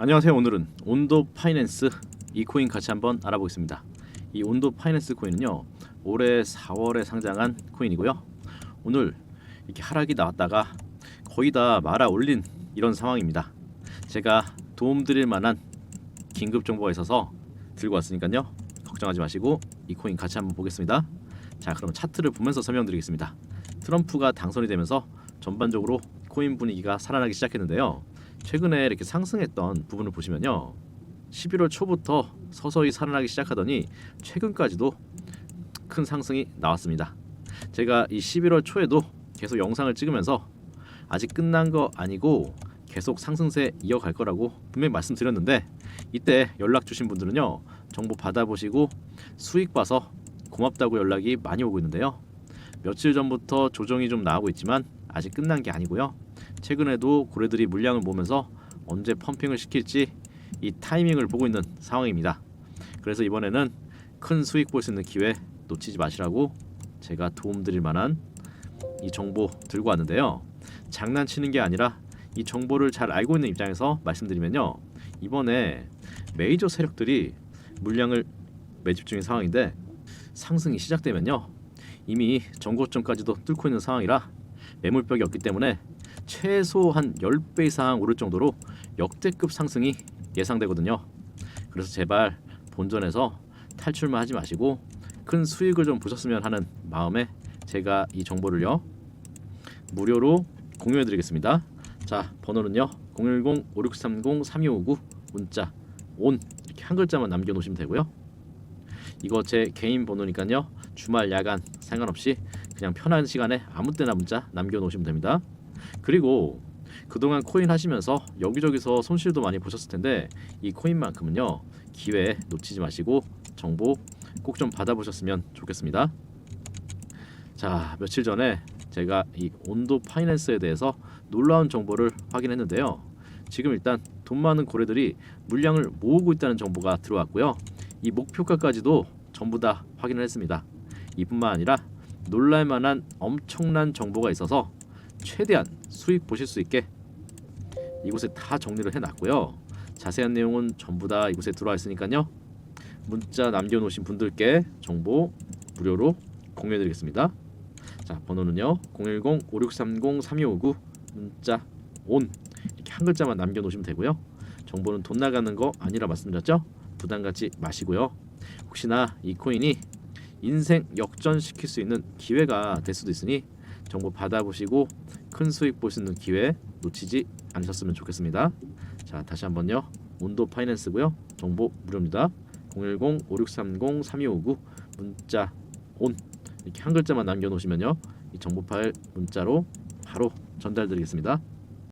안녕하세요. 오늘은 온도 파이낸스 이 코인 같이 한번 알아보겠습니다. 이 온도 파이낸스 코인은요. 올해 4월에 상장한 코인이고요. 오늘 이렇게 하락이 나왔다가 거의 다 말아 올린 이런 상황입니다. 제가 도움드릴 만한 긴급 정보가 있어서 들고 왔으니까요. 걱정하지 마시고 이 코인 같이 한번 보겠습니다. 자, 그럼 차트를 보면서 설명드리겠습니다. 트럼프가 당선이 되면서 전반적으로 코인 분위기가 살아나기 시작했는데요. 최근에 이렇게 상승했던 부분을 보시면요. 11월 초부터 서서히 살아나기 시작하더니 최근까지도 큰 상승이 나왔습니다. 제가 이 11월 초에도 계속 영상을 찍으면서 아직 끝난 거 아니고 계속 상승세 이어갈 거라고 분명히 말씀드렸는데 이때 연락 주신 분들은요. 정보 받아보시고 수익 봐서 고맙다고 연락이 많이 오고 있는데요. 며칠 전부터 조정이 좀 나오고 있지만 아직 끝난 게 아니고요. 최근에도 고래들이 물량을 모으면서 언제 펌핑을 시킬지 이 타이밍을 보고 있는 상황입니다. 그래서 이번에는 큰 수익 볼 수 있는 기회 놓치지 마시라고 제가 도움드릴 만한 이 정보 들고 왔는데요. 장난치는 게 아니라 이 정보를 잘 알고 있는 입장에서 말씀드리면요. 이번에 메이저 세력들이 물량을 매집 중인 상황인데 상승이 시작되면요. 이미 전고점까지도 뚫고 있는 상황이라 매물벽이 없기 때문에 최소 한 10배 이상 오를 정도로 역대급 상승이 예상되거든요. 그래서 제발 본전에서 탈출만 하지 마시고 큰 수익을 좀 보셨으면 하는 마음에 제가 이 정보를요 무료로 공유해 드리겠습니다. 자 번호는요 010-5630-3259 문자 온 이렇게 한 글자만 남겨 놓으시면 되고요. 이거 제 개인 번호니까요 주말 야간 상관없이 그냥 편한 시간에 아무 때나 문자 남겨 놓으시면 됩니다. 그리고 그동안 코인 하시면서 여기저기서 손실도 많이 보셨을 텐데 이 코인만큼은요 기회 놓치지 마시고 정보 꼭 좀 받아보셨으면 좋겠습니다. 자 며칠 전에 제가 이 온도 파이낸스에 대해서 놀라운 정보를 확인했는데요. 지금 일단 돈 많은 고래들이 물량을 모으고 있다는 정보가 들어왔고요. 이 목표가까지도 전부 다 확인을 했습니다. 이뿐만 아니라 놀랄만한 엄청난 정보가 있어서 최대한 수익 보실 수 있게 이곳에 다 정리를 해놨고요. 자세한 내용은 전부 다 이곳에 들어와 있으니까요. 문자 남겨놓으신 분들께 정보 무료로 공유해드리겠습니다. 자 번호는요 010-5630-3259 문자 온 이렇게 한 글자만 남겨놓으시면 되고요. 정보는 돈 나가는 거 아니라 말씀드렸죠? 부담 갖지 마시고요. 혹시나 이 코인이 인생 역전시킬 수 있는 기회가 될 수도 있으니 정보 받아보시고 큰 수익 보시는 기회 놓치지 않으셨으면 좋겠습니다. 자 다시 한번요. 온도 파이낸스고요. 정보 무료입니다. 010-5630-3259 문자 온 이렇게 한 글자만 남겨놓으시면요. 이 정보 파일 문자로 바로 전달드리겠습니다.